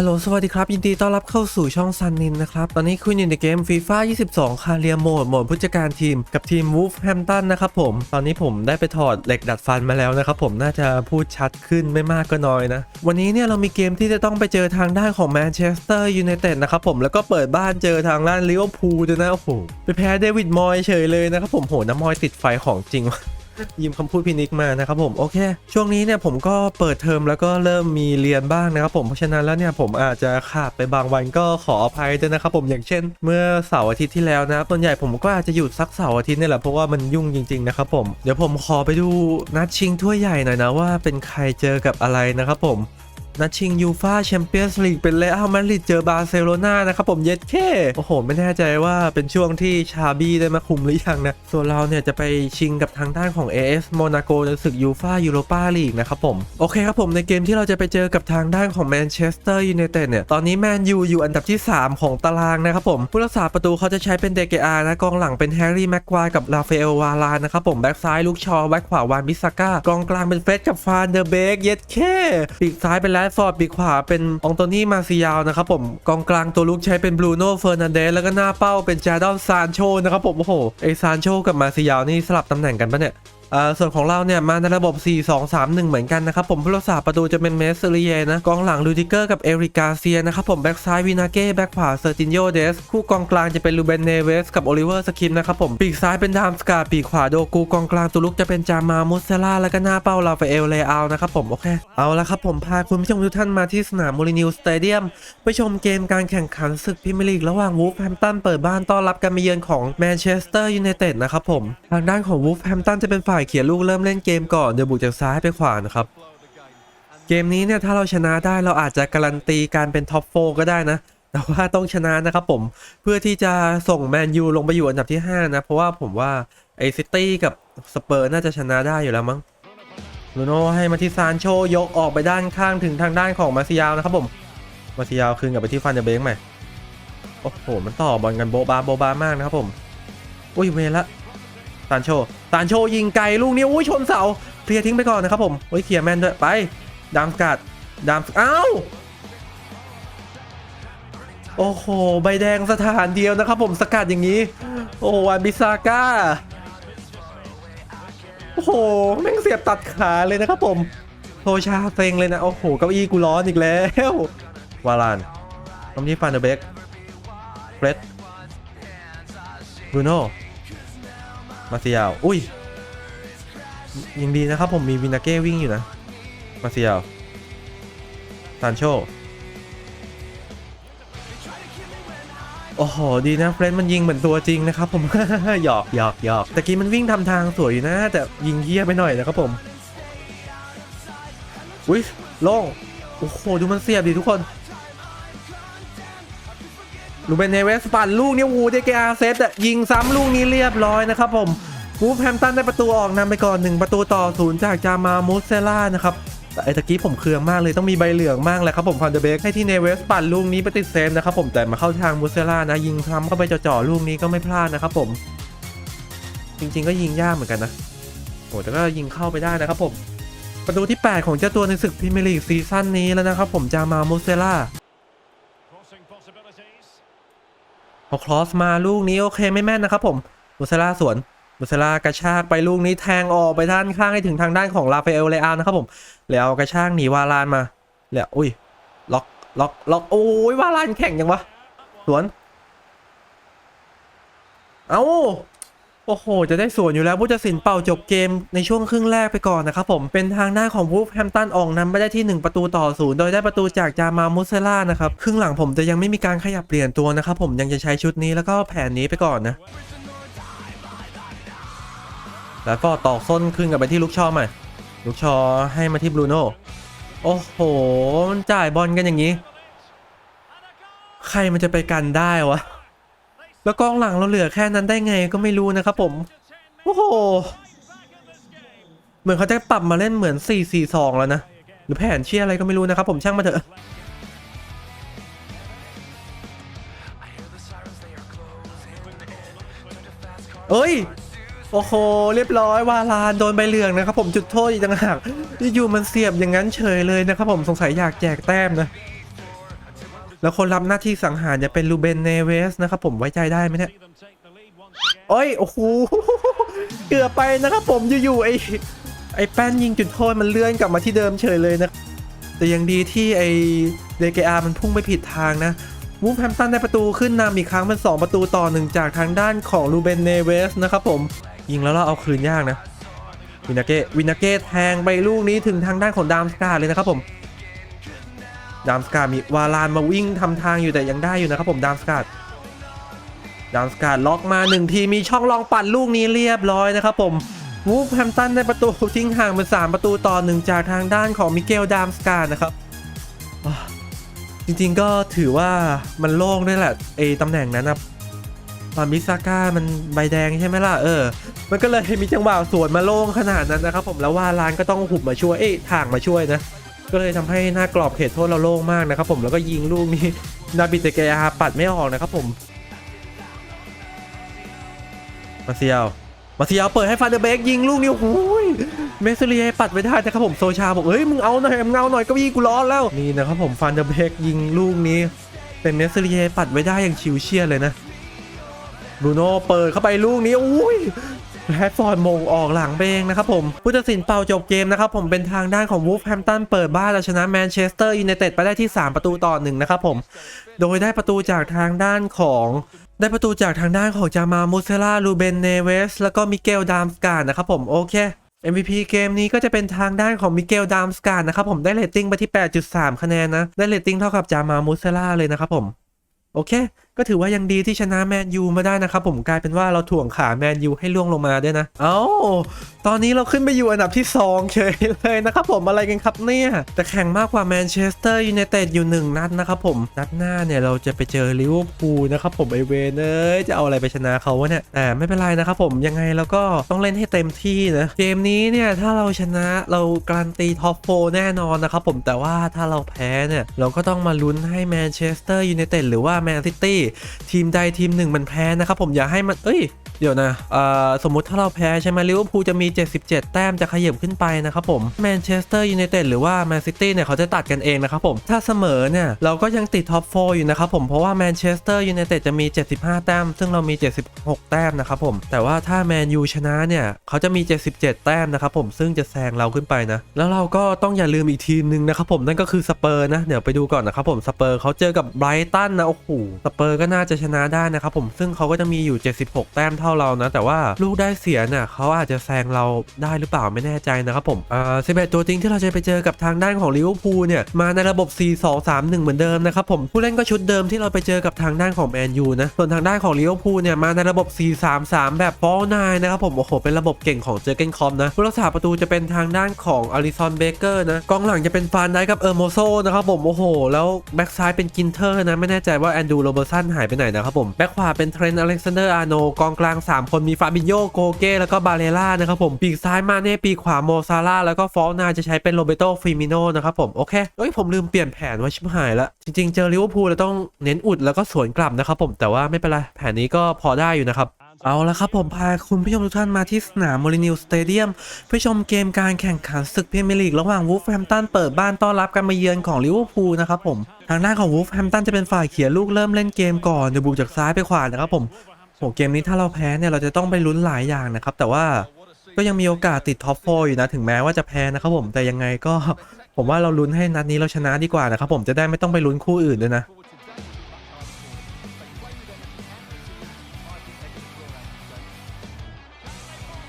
ฮัลโหลสวัสดีครับ ยินดีต้อนรับเข้าสู่ช่องซันนินนะครับ ตอนนี้คุณอยู่ในเกมฟีฟ่า22 คาเรียโหมดโหมดผู้จัดการทีมกับทีมวูฟแฮมตันนะครับผม ตอนนี้ผมได้ไปถอดเหล็กดัดฟันมาแล้วนะครับผมน่าจะพูดชัดขึ้นไม่มากก็น้อยนะ วันนี้เนี่ยเรามีเกมที่จะต้องไปเจอทางด้านของแมนเชสเตอร์ยูไนเต็ดนะครับผมแล้วก็เปิดบ้านเจอทางด้านลิเวอร์พูลด้วยนะโอ้โหไปแพ้เดวิดมอยเฉยเลยนะครับผมโหน้ำมอยติดไฟของจริง ยืมคำพูดพี่นิกมานะครับผมโอเค ช่วงนี้เนี่ยผมก็เปิดเทอมแล้วก็เริ่มมีเรียนบ้างนะครับผมเพราะฉะนั้นแล้วเนี่ยผมอาจจะขาดไปบางวันก็ขออภัยด้วยนะครับผมอย่างเช่น เมื่อเสาร์อาทิตย์ที่แล้วนะครับส่วนใหญ่ผมก็อาจจะหยุดสักเสาร์อาทิตย์เนี่ยแหละเพราะว่ามันยุ่งจริงๆนะครับผมเดี๋ยวผมขอไปดูนัดชิงถ้วยใหญ่หน่อยนะว่าเป็นใครเจอกับอะไรนะครับผม นัดชิงยูฟาแชมเปี้ยนส์ลีกเป็นเลอัลมาดริดเจอบาร์เซโลนานะครับผมเย็ดแค่โอ้โห ไม่แน่ใจว่าเป็นช่วงที่ชาบี้ได้มาคุมหรือยังนะ ส่วนเราเนี่ยจะไปชิงกับทางด้านของ AS โมนาโกในศึกยูฟายูโรปาลีกนะครับผมโอเคครับผมในเกมที่เราจะไปเจอกับทางด้านของแมนเชสเตอร์ยูไนเต็ดเนี่ยตอนนี้แมนยูอยู่อันดับที่ 3 ของตารางนะครับผมผู้รักษาประตูเขาจะใช้เป็นเดเกอานะกองหลังเป็นแฮร์รี่แม็กควายกับลาเฟลวาลานนะครับผมแบ็กซ้ายลูกชอแบ็กขวาวานบิสก้ากองกลางเป็นเฟสกับฟานเดอร์เบกเย็ดแค่ปีกซ้ายเป็นแรดฟอร์ดปีกขวาเป็นองโตนี่มาซิยาวนะครับผมกองกลางตัวลุกใช้เป็นบรูโน่เฟอร์นันเดสแล้วก็หน้าเป้าเป็นจาดอนซานโชนะครับผมโอ้โหไอซานโชกับมาซิยาวนี่สลับตำแหน่งกันปะเนี่ย ส่วนของเราเนี่ยมาในระบบ 4 2 3 1 เหมือนกันนะครับผมผู้รักษาประตูจะเป็นเมสเซรีเยนะกองหลังลูดิเกอร์กับเอริกาเซียนะครับผมแบ็กซ้ายวินาเก้แบ็กขวาเซอร์ตินโยเดสคู่กองกลางจะเป็นลูเบนเนเวสกับโอลิเวอร์สคิมนะครับผมปีกซ้ายเป็นดามสกาปีกขวาโดกูกองกลางตัวลุกจะเป็นจามามุสเซล่าแล้วก็หน้าเป้าลาฟาเอลเลอานะครับผมโอเคเอาละครับผมพาคุณผู้ชมทุกท่านมาที่สนามมูรินิวสเตเดียมไปชมเกมการแข่งขันศึกพรีเมียร์ลีกระหว่างวูฟแฮมตันเปิดบ้านต้อนรับการมาเยือนของแมนเชสเตอร์ยูไนเต็ดนะครับผมทางด้านของวูฟแฮมตันจะเป็นฝ่ายายเขียนลูกเริ่มเล่นเกมก่อนเดี๋ยวบุกจากซ้ายไปขวานะครับ เกมนี้เนี่ยถ้าเราชนะได้เราอาจจะการันตีการเป็นท็อปโฟก็ได้นะ แต่ว่าต้องชนะนะครับผมเพื่อที่จะส่งแมนยูลงไปอยู่อันดับที่ 5 นะ เพราะว่าผมว่าไอซิตี้กับสเปอร์น่าจะชนะได้อยู่แล้วมั้งลูโน่ให้มาที่ซานโชยกออกไปด้านข้างถึงทางด้านของมาซิยาวนะครับผมมาซิยาวคืนกลับไปที่ฟันเดอร์เบงใหม่โอ้โห มันต่อบอลกันโบบาโบบามากนะครับผม อุ้ยเวละ ซานโชซานโชยิงไกลลูกนี้อุ้ยชนเสาเคลียร์ทิ้งไปก่อนนะครับผมเฮ้ยเคลียร์แมนด้วยไปดามสกัดดามอ้าวโอ้โห ใบแดงสถานเดียวนะครับผมสกัดอย่างนี้ โอ้วานบิซาก้า โอ้โห แม่งเสียบตัดขาเลยนะครับผมโทชาเซ็งเลยนะ โอ้โห เก้าอี้กูร้อนอีกแล้ว วาลานตรงที่ฟานเดอร์เบกเฟรดบรูโน่ มาเซิยาวอุ้ยยังดีนะครับผมมีวินาเก้วิ่งอยู่นะ มาเซียลซานโชโอ้โห ดีนะเฟรนด์มันยิงเหมือนตัวจริงนะครับผมหยอกหยอกหยอกตะกี้มันวิ่งทำทางสวยอยู่นะ แต่ยิงเยี่ยไปหน่อยนะครับผม อุ้ยโล่งโอ้โห ดูมันเสียบดิทุกคน ลูเบนเนเวสปั่นลูกนี้วูเดเกอาเซตอะยิงซ้ำลูกนี้เรียบร้อยนะครับผมวูฟแฮมตันได้ประตูออกนำไปก่อน 1 ประตูต่อศูนย์จากจามามูสเซล่านะครับแต่ไอ้ตะกี้ผมเคืองมากเลยต้องมีใบเหลืองมากเลยครับผมพันเดเบกให้ที่เนเวสปั่นลูกนี้ไปติดเซฟนะครับผมแต่มาเข้าทางมูสเซล่านะ ยิงซ้ำเข้าไปจ่อๆลูกนี้ก็ไม่พลาดนะครับผม จริง ๆ ก็ยิงยากเหมือนกันนะโอ้แต่ก็ยิงเข้าไปได้นะครับผมประตูที่ 8 ของเจ้าตัวในศึกพรีเมียร์ลีกซีซั่นนี้แล้วนะครับผมจามามูสเซล่า พอครอสมาลูกนี้โอเคไม่แม่นนะครับผมบุสลาสวนบุสลากระชากไปลูกนี้แทงออกไปด้านข้างให้ถึงทางด้านของลาเฟเอลเลอานะครับผม แล้วกระชากหนีวาลานมา แล้วอุ้ยล็อกล็อกล็อกโอ้ยวาลานแข่งยังวะสวน เอา้า โอ้โห จะได้สวนอยู่แล้วผู้ตัดสินเป่าจบเกมในช่วงครึ่งแรกไปก่อนนะครับผม เป็นทางด้าของวูฟแฮมตันออกนำไปได้ที่ 1 ประตูต่อศูนย์โดยได้ประตูจากจามามุสเซล่านะครับ ครึ่งหลังผมจะยังไม่มีการขยับเปลี่ยนตัวนะครับผมยังจะใช้ชุดนี้แล้วก็แผนนี้ไปก่อนนะ แล้วก็ตอกส้นขึ้นกับไปที่ลูกชอใหม่ลูกชอให้มาที่บรูโน่ โอ้โห มันจ่ายบอลกันอย่างนี้ ใครมันจะไปกันได้วะ แล้วกองหลังเราเหลือแค่นั้นได้ไงก็ไม่รู้นะครับผม โอ้โห เหมือนเขาจะปรับมาเล่นเหมือน 4-4-2 แล้วนะ หรือแผนเชี่ยอะไรก็ไม่รู้นะครับผมช่างมาเถอะเอ้ย โอ้โห เรียบร้อยวาลานโดนใบเหลืองนะครับผมจุดโทษอีกต่างหากอยู่มันเสียบอย่างนั้นเฉยเลยนะครับผมสงสัยอยากแจกแต้มนะ แล้วคนรับหน้าที่สังหารจะเป็นลูเบนเนเวสนะครับผมไว้ใจได้ไหมเนี่ยโอ้ยโอ้โหเกือบไปนะครับผมอยู่ๆไอ้ไอ้แป้นยิงจุดโทษมันเลื่อนกลับมาที่เดิมเฉยเลยนะแต่ยังดีที่ไอ้เดเกอามันพุ่งไปผิดทางนะวูฟแฮมตันได้ประตูขึ้นนำอีกครั้งเป็น 2 ประตูต่อหนึ่งจากทางด้านของลูเบนเนเวสนะครับผม ยิงแล้วเราเอาคืนยากนะ วินาเกวินาเกแทงไปลูกนี้ถึงทางด้านของดามสกาเลยนะครับผม ดามสกามีวาลานมาวิ่งทำทางอยู่แต่ยังได้อยู่นะครับผมดามสกาดามสกาดล็อกมาหนึ่งทีมีช่องรองปัดลูกนี้เรียบร้อยนะครับผมวูฟแฮมตันได้ประตูทิ้งห่างเป็น3ประตูต่อหนึ่งจากทางด้านของมิเกลดามสกาดนะครับจริงๆก็ถือว่ามันโล่งด้วยแหละไอตำแหน่งนั้นนะตอนมิซาก้ามันใบแดงใช่ไหมล่ะเออ มันก็เลยมีจังหวะสวนมาโล่งขนาดนั้นนะครับผมแล้วว่าลานก็ต้องหุบมาช่วยเอ้ยถ่างมาช่วยนะ ก็เลยทำให้หน้ากรอบเขตโทษเราโล่งมากนะครับผมแล้วก็ยิงลูกนี้นาบิเตเกอาปัดไม่ออกนะครับผม มาเซียวมาเซียวเปิดให้ฟานเดอร์เบกยิงลูกนี้โอ้ยเมสเลียปัดไว้ได้นะครับผมโซชาบอกเฮ้ยมึงเอาหน่อยมึงาหน่อยก็ยี่กูร้อนแล้วนี่นะครับผมฟานเดอร์เบกยิงลูกนี้ เป็นเมสเลียปัดไว้ได้อย่างชิวเชียเลยนะบรูโน่เปิดเข้าไปลูกนี้อุ้ย แรดฟอร์ดมงออกหลังเองนะครับผมผู้ตัดสินเป่าจบเกมนะครับผมเป็นทางด้านของวูฟแฮมตันเปิดบ้านเอาชนะแมนเชสเตอร์ยูไนเต็ดไปได้ที่ 3 ประตูต่อหนึ่งนะครับผมโดยได้ประตูจากทางด้านของได้ประตูจากทางด้านของจามามูเซล่าลูเบนเนเวสแล้วก็มิเกลดามสการนะครับผมโอเค MVP เกมนี้ก็จะเป็นทางด้านของมิเกลดามสการนะครับผมได้เรตติ้งไปที่ 8.3 คะแนนนะ ได้เรตติ้งเท่ากับจามามูเซล่าเลยนะครับผม โอเค ก็ถือว่ายังดีที่ชนะแมนยูมาได้นะครับผมกลายเป็นว่าเราถ่วงขาแมนยูให้ล่วงลงมาด้วยนะ เอ้า ตอนนี้เราขึ้นไปอยู่อันดับที่ 2เฉยเลยนะครับผมอะไรกันครับเนี่ย แต่แข่งมากกว่าแมนเชสเตอร์ยูไนเต็ดอยู่ 1 นัดนะครับผม นัดหน้าเนี่ยเราจะไปเจอลิเวอร์พูลนะครับผมไอเวนเอ้ยจะเอาอะไรไปชนะเขาวะเนี่ยแต่ไม่เป็นไรนะครับผมยังไงเราก็ต้องเล่นให้เต็มที่นะเกมนี้เนี่ยถ้าเราชนะเราการันตีท็อปโฟแน่นอนนะครับผมแต่ว่าถ้าเราแพ้เนี่ยเราก็ต้องมาลุ้นให้แมนเชสเตอร์ยูไนเต็ดหรือว่าแมนซิตี้ทีมใดทีมหนึ่งมันแพ้นะครับผมอย่าให้มันเอ้ย เดี๋ยวนะสมมุติถ้าเราแพ้ใช่ไหมลิเวอร์พูลจะมี 77 แต้มจะขยับขึ้นไปนะครับผมแมนเชสเตอร์ยูไนเต็ดหรือว่าแมนซิตี้เนี่ยเขาจะตัดกันเองนะครับผมถ้าเสมอเนี่ยเราก็ยังติดท็อป 4 อยู่นะครับผมเพราะว่าแมนเชสเตอร์ยูไนเต็ดจะมี 75 แต้ม ซึ่งเรามี 76 แต้มนะครับผมแต่ว่าถ้าแมนยูชนะเนี่ยเขาจะมี 77 แต้มนะครับผมซึ่งจะแซงเราขึ้นไปนะแล้วเราก็ต้องอย่าลืมอีกทีมหนึ่งนะครับผมนั่นก็คือสเปอร์นะเดี๋ยวไปดูก่อนนะครับผมสเปอร์เขาเจอกับไบรตันนะโอ้โหสเปอร์ก็น่าจะชนะได้นะครับผมซึ่งเขาก็จะมีอยู่ 76 แต้มเท่าเรานะ แต่ว่าลูกได้เสียเนี่ยเขาอาจจะแซงเราได้หรือเปล่าไม่แน่ใจนะครับผมอ่า11ตัวจริงที่เราจะไปเจอกับทางด้านของลิเวอร์พูลเนี่ยมาในระบบ 4-2-3-1 เหมือนเดิมนะครับผมผู้เล่นก็ชุดเดิมที่เราไปเจอกับทางด้านของแมนยูนะส่วนทางด้านของลิเวอร์พูลเนี่ยมาในระบบ 4-3-3 แบบฟอลนายนะครับผมโอ้โหเป็นระบบเก่งของเจอเกนคอมนะผู้รักษาประตูจะเป็นทางด้านของอลิซอนเบเกอร์นะกองหลังจะเป็นฟานไดกับเออร์โมโซนะครับผมโอ้โห แล้วแบ็กซ้ายเป็นกินเทอร์นะไม่แน่ใจว่าแอนดูโรเบอร์สันหายไปไหนนะครับผมแบ็กขวาเป็นเทรนอเล็กซานเดอร์อาร์โนกองกลาง3 คนมีฟาบินโยโกเก้แล้วก็บาเลล่านะครับผมปีกซ้ายมาเน่ปีกขวาโมซาร่าแล้วก็ฟอลนาจะใช้เป็นโรเบโตฟิมิโนนะครับผมโอเคเอ้ยผมลืมเปลี่ยนแผนว่าชิบหายละจริงๆ เจอลิเวอร์พูลเราต้องเน้นอุดแล้วก็สวนกลับนะครับผมแต่ว่าไม่เป็นไรแผนนี้ก็พอได้อยู่นะครับเอาละครับผมพาคุณผู้ชมทุกท่านมาที่สนามโมลินิวสเตเดียมเพื่อชมเกมการแข่งขันศึกพรีเมียร์ลีกระหว่างวูฟแฮมตันเปิดบ้านต้อนรับการมาเยือนของลิเวอร์พูลนะครับผมทางด้านของวูฟแฮมตันจะเป็นฝ่ายเขียนลูกเริ่มเล่นเกมก่อนโดบุกจากซ้ายไปขวานะครับผม โหเกมนี้ถ้าเราแพ้เนี่ยเราจะต้องไปลุ้นหลายอย่างนะครับ แต่ว่าก็ยังมีโอกาสติดท็อปโฟอยู่นะถึงแม้ว่าจะแพ้นะครับผมแต่ยังไงก็ผมว่าเราลุ้นให้นัดนี้เราชนะดีกว่านะครับผมจะได้ไม่ต้องไปลุ้นคู่อื่นด้วยนะ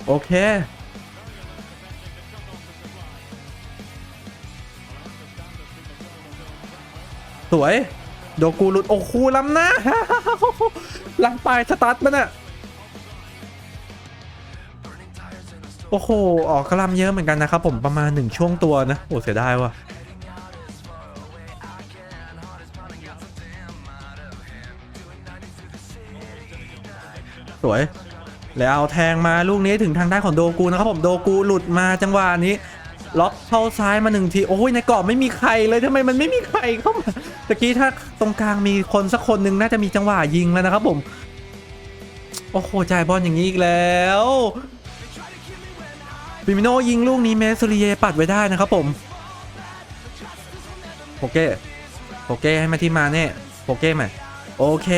โอเค สวย โดกูหลุดโอ้คูล้ำหน้าลังปลายสตาร์ทมันอะโอ้โห ออกกระลำเยอะเหมือนกันนะครับผมประมาณหนึ่งช่วงตัวนะ โอ้เสียดายว่ะสวย แล้วเอาแทงมาลูกนี้ถึงทางด้านของโดกูนะครับผมโดกูหลุดมาจังหวะนี้ ล็อกเข้าซ้ายมาหนึ่งที โอ้ยในกรอบไม่มีใครเลยทำไมมันไม่มีใครเข้ามา ตะกี้ถ้าตรงกลางมีคนสักคนหนึ่งน่าจะมีจังหวะยิงแล้วนะครับผม โอ้โหจ่ายบอลอย่างนี้อีกแล้วบิมิโนยิงลูกนี้เมสซูริเยปัดไว้ได้นะครับผมโอเคโปเก้ให้มาที่มาเนี่ยโปเก้มโอเค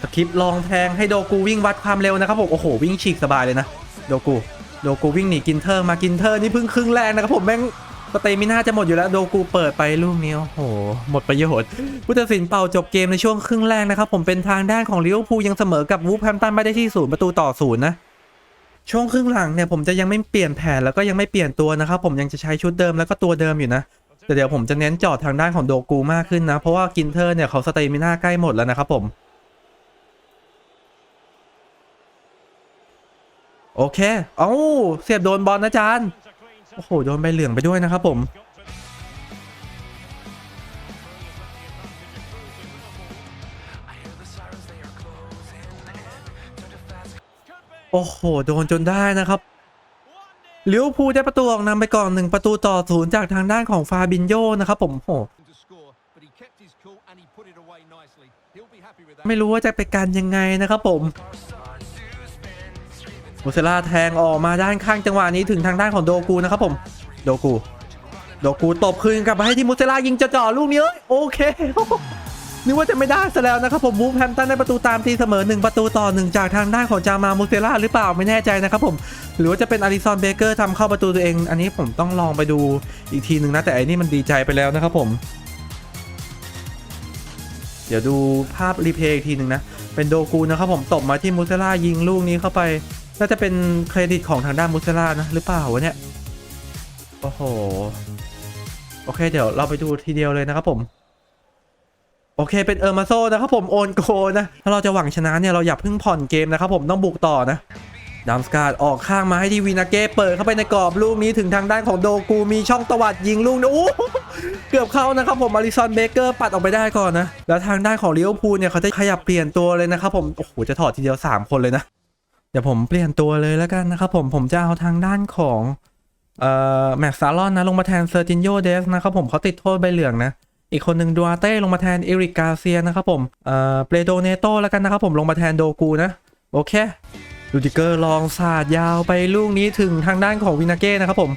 สคริปลองแทงให้โดกูวิ่งวัดความเร็วนะครับผมโอ้โหวิ่งฉีกสบายเลยนะโดกูโดกูวิ่งหนีกินเทอร์มากินเทอร์นี่เพิ่งครึ่งแรกนะครับผมแม่ง สเตมิน่าจะหมดอยู่แล้วโดกูเปิดไปลูกนี้โอ้โห หมดประโยชน์ผู้ตัดสินเป่าจบเกมในช่วงครึ่งแรกนะครับ ผมเป็นทางด้านของลิเวอร์พูลยังเสมอกับวูฟแฮมตันไม่ได้ที่ศูนย์ประตูต่อศูนย์นะ ช่วงครึ่งหลังเนี่ยผมจะยังไม่เปลี่ยนแผนแล้วก็ยังไม่เปลี่ยนตัวนะครับ ผมยังจะใช้ชุดเดิมแล้วก็ตัวเดิมอยู่นะแต่เดี๋ยวผมจะเน้นจอดทางด้านของโดกูมากขึ้นนะ เพราะว่ากินเทอร์เนี่ยเขาสเตมิน่าใกล้หมดแล้วนะครับผมโอเค เอ้าเสียบโดนบอลนะจาน โอ้โห โดนใบเหลืองไปด้วยนะครับผม โอ้โห โดนจนได้นะครับลิเวพูได้ประตูออกนำไปก่อนหนึ่งประตูต่อศูนย์จากทางด้านของฟาบินโยนะครับผมโอ้โหไม่รู้ว่าจะไปกันยังไงนะครับผม เซล่าแทงออกมาด้านข้างจังหวะนี้ถึงทางด้านของโดกูนะครับผมโดกูโดกูตบคืนกลับมาให้ที่มูเซล่ายิงจ่อลูกนี้เอ้ยโอเคนึกว่าจะไม่ได้ซะแล้วนะครับผมวูฟแฮมตันได้ประตูตามตีเสมอ 1 ประตูต่อ 1 จากทางด้านของจามามูเซล่าหรือเปล่าไม่แน่ใจนะครับผม หรือว่าจะเป็นอาริซอนเบเกอร์ทำเข้าประตูตัวเอง อันนี้ผมต้องลองไปดูอีกทีหนึ่งนะ แต่อันนี้มันดีใจไปแล้วนะครับผม เดี๋ยวดูภาพรีเพย์อีกทีหนึ่งนะ เป็นโดกูนะครับผมตบมาที่มูเซล่ายิงลูกนี้เข้าไป น่าจะเป็นเครดิตของทางด้านมูเซล่านะหรือเปล่าวะเนี่ย โอ้โห โอเคเดี๋ยวเราไปดูทีเดียวเลยนะครับผม โอเคเป็นเออร์มาโซนะครับผมโอนโกนะ ถ้าเราจะหวังชนะเนี่ยเราอย่าเพิ่งผ่อนเกมนะครับผมต้องบุกต่อนะดัมสกาดออกข้างมาให้ที่วีนาเก้เปิดเข้าไปในกรอบลูกนี้ถึงทางด้านของโดกูมีช่องตวัดยิงลูกนี้โอ้เกือบเข้านะครับผมอาริซอนเบเกอร์ปัดออกไปได้ก่อนนะ แล้วทางด้านของเลิเวพูลเนี่ยเขาจะขยับเปลี่ยนตัวเลยนะครับผม โอ้โหจะถอดทีเดียว 3 คนเลยนะ เดี๋ยวผมเปลี่ยนตัวเลยแล้วกันนะครับผมผมจะเอาทางด้านของเอ่อแม็กซาลอนนะลงมาแทนเซอร์จินโยเดสนะครับผมเขาติดโทษใบเหลืองนะอีกคนหนึ่งดูอาเต้ลงมาแทนเอริกกาเซียนะครับผมเอ่อเปโดเนโตแล้วกันนะครับผมลงมาแทนโดกูนะโอเคลูดิเกอร์ลองสาดยาวไปลูกนี้ถึงทางด้านของวินาเก้นะครับผม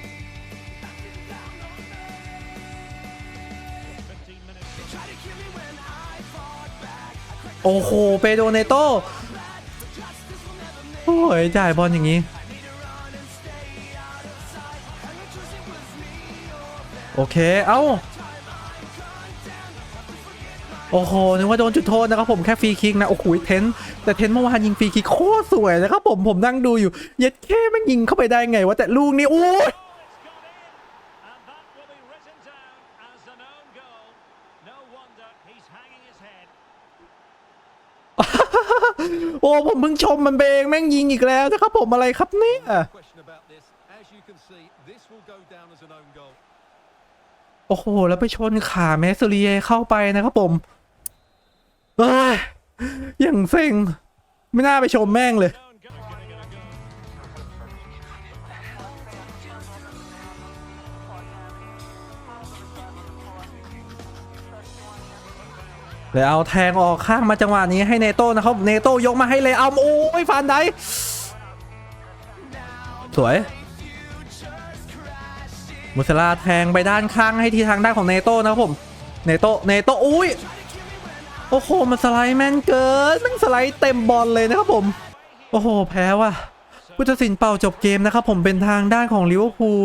โอ้โหเปโดเนโต อ้ยจ่ายบอลอย่างนี้ โอเค เอ้า โอ้โห นึกว่าโดนจุดโทษนะครับผมแค่ฟรีคิกนะ โอ้โหเทน แต่เทนเมื่อวานยิงฟรีคิกโคตรสวยนะครับผมผมนั่งดูอยู่ เย็ดแค่มันยิงเข้าไปได้ไงวะแต่ลูกนี้โอ้ย โอ้ผมเพิ่งชมมันเองแม่งยิงอีกแล้วนะครับผมอะไรครับเนี่ยโอ้โหแล้วไปชนขาแมสเซเรียเข้าไปนะครับผมเอ้ยอย่างเซ็งไม่น่าไปชมแม่งเลย เลยเอาแทงออกข้างมาจังหวะนี้ให้เนโต้นะครับเนโต้ยกมาให้เลยเอาโอ้ยฟันได้สวยมุสลาแทงไปด้านข้างให้ทีทางด้านของเนโต้นะครับผมเนโต้เนโต้อุ้ยโอ้โหมันสไลด์แม่นเกินมันสไลด์เต็มบอลเลยนะครับผม โอ้โห แพ้ว่ะผู้ตัดสินเป่าจบเกมนะครับผมเป็นทางด้านของลิเวอร์พูล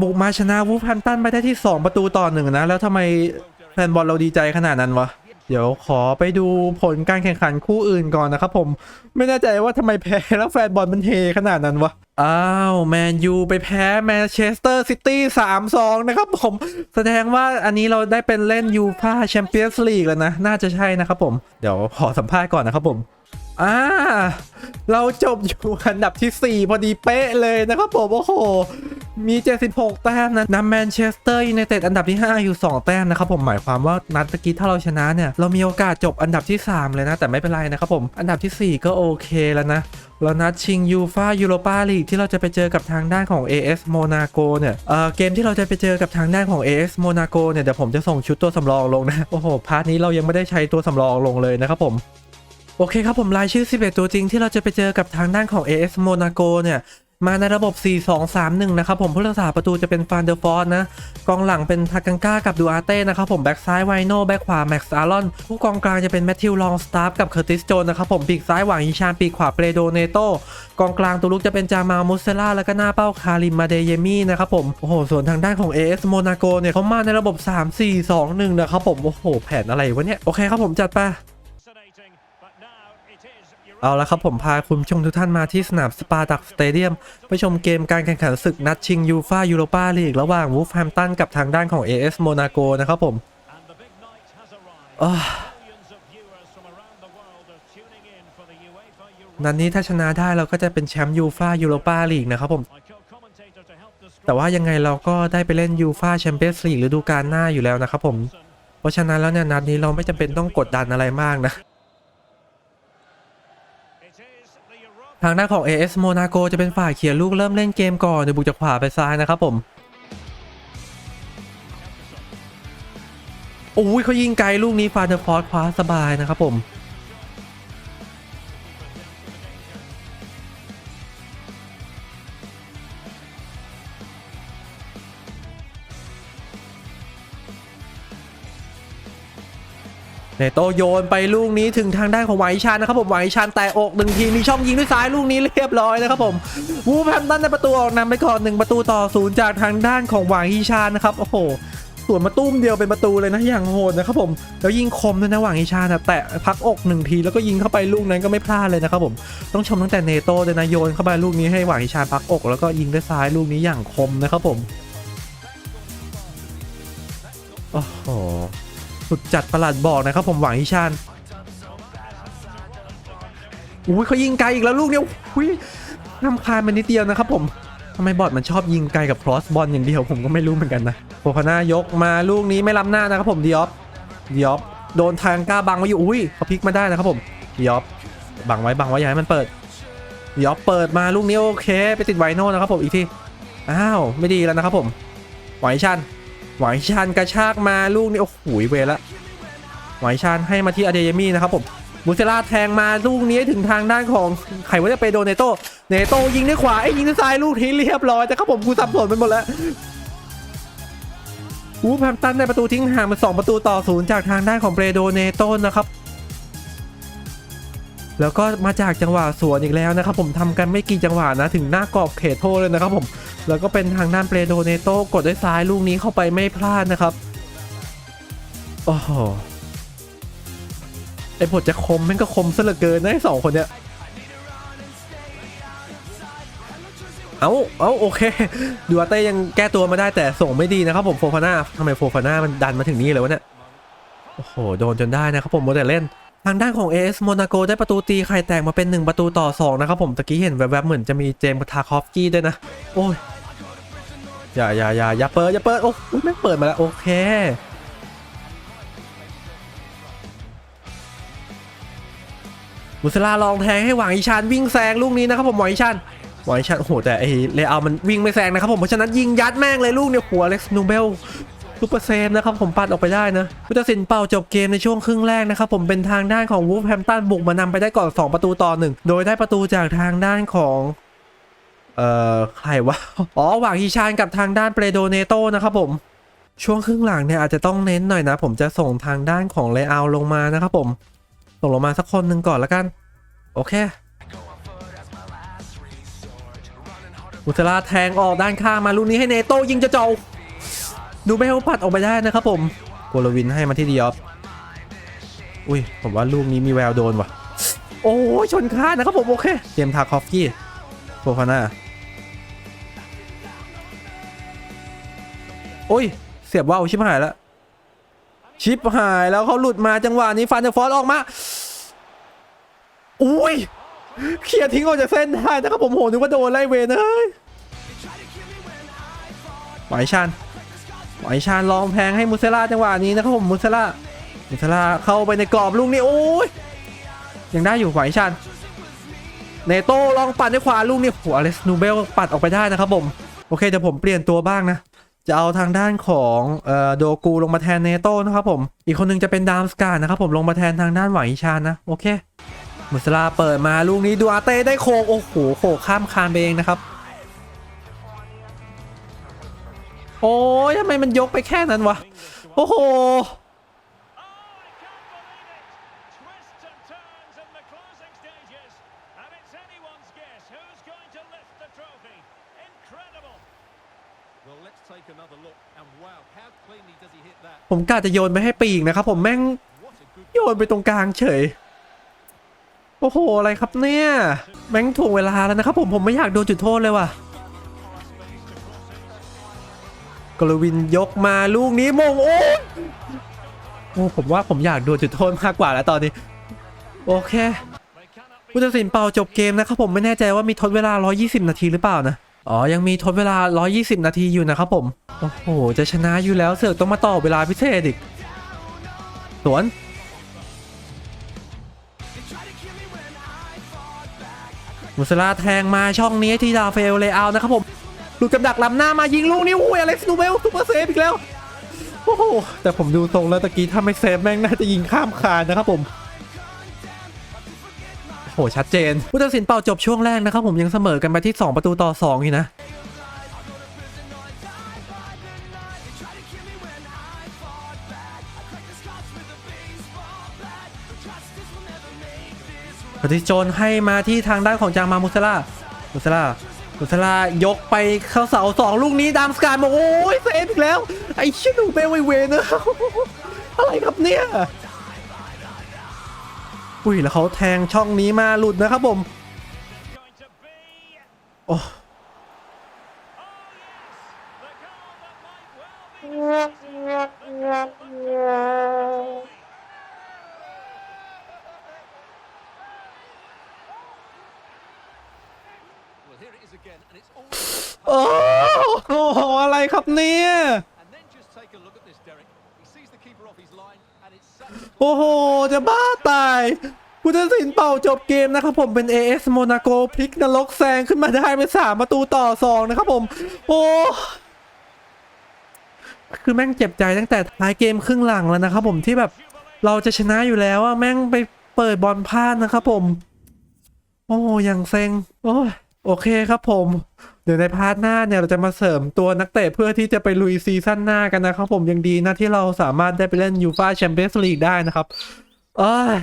บุกมาชนะวูฟแฮมตันไปได้ที่ 2 ประตูต่อหนึ่งนะ แล้วทำไม แฟนบอลเราดีใจขนาดนั้นวะ เดี๋ยวขอไปดูผลการแข่งขันคู่อื่นก่อนนะครับผม ไม่แน่ใจว่าทำไมแพ้แล้วแฟนบอลมันเฮขนาดนั้นวะ อ้าวแมนยูไปแพ้แมนเชสเตอร์ซิตี้สามสองนะครับผม แสดงว่าอันนี้เราได้เป็นเล่นยูฟาแชมเปี้ยนส์ลีกแล้วนะ น่าจะใช่นะครับผม เดี๋ยวขอสัมภาษณ์ก่อนนะครับผม อ่า เราจบอยู่อันดับที่ 4 พอดีเป๊ะเลยนะครับผมโอ้โห มี 76 แต้มนะนำแมนเชสเตอร์ยูไนเต็ดอันดับที่ 5 อยู่ 2 แต้มนะครับผมหมายความว่านัดตะกี้ถ้าเราชนะเนี่ย เรามีโอกาสจบอันดับที่ 3 เลยนะ แต่ไม่เป็นไรนะครับผม อันดับทีสี่ 4 ก็โอเคแล้วนะเรานัดชิงยูฟายูโรปาลีกที่เราจะไปเจอกับทางด้านของ AS โมนาโกเนี่ยเเกมที่เราจะไปเจอกับทางด้านของ AS โมนาโกเนี่ยเดี๋ยวผมจะส่งชุดตัวสำรองลงนะ โอ้โห พาร์ทนี้เรายังไม่ได้ใช้ตัวสำรองลงเลยนะครับผม โอเคครับผมรายชื่อ 11 ตัวจริงที่เราจะไปเจอกับทางด้านของ AS Monaco เนี่ยมาในระบบ 4-2-3-1 นะครับผมผู้รักษาประตูจะเป็นฟานเดอร์ฟอร์นะ กองหลังเป็นทากังก้ากับดูอาเต้นะครับผม แบ็กซ้ายไวโนแบ็กขวาแม็กซ์อารอน ผู้กองกลางจะเป็นแมทธิวลองสตาร์ฟกับเคอร์ติสโจนนะครับผมปีกซ้ายหวังฮิชานปีกขวาเปรโดเนโตกองกลางตัวลุกจะเป็นจามามุสเซล่าแล้วก็หน้าเป้าคาริมมาเดเยมี่นะครับผมโอ้โหส่วนทางด้านของ AS โมนาโกเนี่ยเขามาในระบบ 3-4-2-1 นะครับผมโอ้โหแผนอะไรวะเนี่ยโอเคครับผมจัดไป เอาละครับผมพาคุณผู้ชมทุกท่านมาที่สนามสปาตักสเตเดียมไปชมเกมการแข่งขันศึกนัดชิงยูฟายูโรปาลีกระหว่างวูฟแฮมตันกับทางด้านของ AS โมนาโกนะครับผมนัดนี้ถ้าชนะได้เราก็จะเป็นแชมป์ยูฟายูโรปาลีกนะครับผม แต่ว่ายังไงเราก็ได้ไปเล่นยูฟาแชมเปี้ยนส์ลีกฤดูกาลหน้าอยู่แล้วนะครับผม เพราะฉะนั้นแล้วเนี่ยนัดนี้เราไม่จำเป็นต้องกดดันอะไรมากนะ ทางด้านของ AS โมนาโกจะเป็นฝ่ายเขียนลูกเริ่มเล่นเกมก่อนโดยบุกจากขวาไปซ้ายนะครับผมโอ้ยเขายิงไกลลูกนี้ฟาเดอร์ฟอร์คว้าสบายนะครับผม เนโตโยนไปลูกนี้ถึงทางด้านของไหวชันนะครับผมไหวชันแต่อกหนึ่งทีมีช่องยิงด้วยซ้ายลูกนี้เรียบร้อยนะครับผมวูแฮมตันในประตูออกนำไปก่อนหนึ่งประตูต่อศูนย์จากทางด้านของหวางฮีชานนะครับโอ้โหส่วนมาตุ้มเดียวเป็นประตูเลยนะอย่างโหดนะครับผมแล้วยิงคมด้วยนะหวางฮีชานนะแตะพักอกหนึ่งทีแล้วก็ยิงเข้าไปลูกนั้นก็ไม่พลาดเลยนะครับผมต้องชมตั้งแต่เนโตเลยนะโยนเข้าไปลูกนี้ให้หวางฮีชานพักอก แล้วก็ยิงด้วยซ้ายลูกนี้อย่างคมนะครับผมโอ้โห สุดจัดประหลัดบอกนะครับผมหวังอิชานอุ้ยเขายิงไกลอีกแล้วลูกเดียอุ้ยนำคาญมันนิดเดียวนะครับผมทำไมบอดมันชอบยิงไกลกับครอสบอลอย่างเดียวผมก็ไม่รู้เหมือนกันนะโฟฟาน่ายกมาลูกนี้ไม่ล้ำหน้านะครับผมดิออฟดิออฟโดนทางก้าบังไว้อยู่อุ้ยเขาพลิกมาได้นะครับผมดิออฟบังไว้บังไว้อย่าให้มันเปิดดิออฟเปิดมาลูกนี้โอเค ไปติดไวโน่นะครับผมอีกทีอ้าวไม่ดีแล้วนะครับผมหวังอิชาน หวายชานกระชากมาลูกนี้โอ้โหเวละหวายชานให้มาที่อเดยมี่นะครับผมมูเซล่าแทงมาลูกนี้ถึงทางด้านของใครว่าจะไปโดนเนโตเนโตยิงด้วยขวาไอ้ยิงด้วยซ้ายลูกที่เรียบร้อยแต่ครับผมกูสับสนไปหมดแล้ววูฟแฮมป์ตันได้ประตูทิ้งห่างมาสองประตูต่อศูนย์จากทางด้านของเบรโดเนโตนะครับ แล้วก็มาจากจังหวะสวนอีกแล้วนะครับผมทำกันไม่กี่จังหวะนะถึงหน้ากรอบเขตโทษเลยนะครับผม แล้วก็เป็นทางด้านเปโดเนโตกดด้วยซ้ายลูกนี้เข้าไปไม่พลาดนะครับ โอ้โห ไอ้บทจะคมแม่งก็คมซะเหลือเกินนะไอ้สองคนเนี้ย เอาเอาโอเคดูอาเต้ยังแก้ตัวมาได้แต่ส่งไม่ดีนะครับผมโฟฟาน่าทำไมโฟฟาน่ามันดันมาถึงนี่เลยวะเนี่ย โอ้โห โดนจนได้นะครับผมโมเดลเล่น ทางด้านของ AS โมนาโกได้ประตูตีไข่แตกมาเป็น 1 ประตูต่อ 2 นะครับผมตะกี้เห็นแวบๆเหมือนจะมีเจมส์ทาคอฟกี้ด้วยนะ โอ้ย อย่าอย่าอย่าอย่าเปิดอย่าเปิด โอ้ยไม่เปิดมาแล้ว โอเค มุสลาลองแทงให้หวังอีชานวิ่งแซงลูกนี้นะครับผมหวังอีชานหวังอีชานโอ้โหแต่ไอเลอามันวิ่งไม่แซงนะครับผมเพราะฉะนั้นยิงยัดแม่งเลยลูกเนี่ยหัวเล็กซ์นูเบล ซูเปอร์เซฟนะครับผมปัดออกไปได้นะพุทธศิลป์เป่าจบเกมในช่วงครึ่งแรกนะครับผมเป็นทางด้านของวูฟแฮมตันบุกมานำไปได้ก่อน 2 ประตูต่อหนึ่งโดยได้ประตูจากทางด้านของเอ่อใครวะอ๋อหวังฮีชานกับทางด้านเปโดเนโตนะครับผมช่วงครึ่งหลังเนี่ยอาจจะต้องเน้นหน่อยนะ ผมจะส่งทางด้านของเลอาลงมานะครับผม ส่งลงมาสักคนหนึ่งก่อนแล้วกัน โอเคมุสลาแทงออกด้านข้างมาลูกนี้ให้เนโตยิงจะเจา ดูเบลปัดออกไปได้นะครับผมโกลวินให้มาที่ดีออฟอุ้ย ผมว่าลูกนี้มีแววโดนว่ะ โอ้ยชนคานนะครับผม โอเค เจมส์ทาคอฟกี้โฟฟาน่าโอ้ย เสียบว่าวชิบหายแล้ว ชิบหายแล้วเขาหลุดมาจังหวะนี้ฟันจะฟอสออกมา อุ้ยเคลียร์ทิ้งออกจากเส้นได้นะครับผมโหนึกว่าโดนไล่เวนเอ้ยไหวชัน หอยชาญลองแพงให้มุสลาจังหวะนี้นะครับผมมุสลามุสลาเข้าไปในกรอบลูกนี้โอ้ยยังได้อยู่หอยชาญเนโต้ลองปัดด้วยขวาลูกนี้หัวอเล็กซ์นูเบลปัดออกไปได้นะครับผมโอเคเดี๋ยวผมเปลี่ยนตัวบ้างนะจะเอาทางด้านของเอ่อโดกูลงมาแทนเนโต้นะครับผม อีกคนหนึงจะเป็นดามสกานะครับผมลงมาแทนทางด้านหวังอิชานนะ โอเค มุสลาเปิดมาลูกนี้ดูอาเต้ได้โคงโอ้โหโขกข้ามคานไปเองนะครับ โอ้ยทำไมมันยกไปแค่นั้นวะ โอ้โห ผมกาจะโยนไปให้ปีกนะครับผมแม่ง โยนไปตรงกลางเฉย โอ้โห อะไรครับเนี่ย แม่งถ่วงเวลาแล้วนะครับผมผมไม่อยากโดนจุดโทษเลยว่ะ กลวินยกมาลูกนี้มงโอ้โอ้ผมว่าผมอยากดนจุดโทษมากกว่าแล้วตอนนี้ โอเคผู้ตัดสินเป่าจบเกมนะครับผมไม่แน่ใจว่ามีทดเวลา 120 นาทีหรือเปล่านะอ๋อ ยังมีทดเวลา 120 นาทีอยู่นะครับผม โอ้โห จะชนะอยู่แล้วเสือกต้องมาต่อเวลาพิเศษอีกสวน มุสลาแทงมาช่องนี้ที่ดาเฟลเลยเอานะครับผม หลุดกับดักล้ำหน้ามายิงลูกนี้อุ้ยอเล็กซ์นูเบลซุปเปอร์เซฟอีกแล้วโอ้โหแต่ผมดูทรงแล้วตะกี้ถ้าไม่เซฟแม่งน่าจะยิงข้ามคานนะครับผมโอ้โหชัดเจนผู้ตัดสินเป่าจบช่วงแรกนะครับผมยังเสมอกันไปที่ 2 ประตูต่อ2อยู่นะปฏิโจนให้มาที่ทางด้านของจางมามุสลามุสลา มุสลายกไปเข้าเสาสองลูกนี้ดามสกายบอกโอ้ยเซฟอีกแล้ว ไอ้ชิดูเบลไวเวนอะอะไรครับเนี่ยอุ้ยแล้วเขาแทงช่องนี้มาหลุดนะครับผม going to be. โอ้ Oh, yeah. ครับเนี่ย and then just take a look at this, Derek. He sees the keeper off his line, and it's such a โอ้โห จะบ้าตายผู้ตัดสินเป่าจบเกมนะครับผมเป็น AS โมนาโกพลิกนรกแซงขึ้นมาได้เป็นสามประตูต่อสองนะครับผม โอ้คือแม่งเจ็บใจตั้งแต่ท้ายเกมครึ่งหลังแล้วนะครับผมที่แบบเราจะชนะอยู่แล้วอะแม่งไปเปิดบอลพลาดนะครับผม โอ้อย่างเซ็งโอ้ยโอเคครับผมเดี๋ยวในพาร์ทหน้าเนี่ยเราจะมาเสริมตัวนักเตะเพื่อที่จะไปลุยซีซั่นหน้ากันนะครับผมยังดีนะที่เราสามารถได้ไปเล่นยูฟาแชมเปี้ยนส์ลีกได้นะครับเอ้ย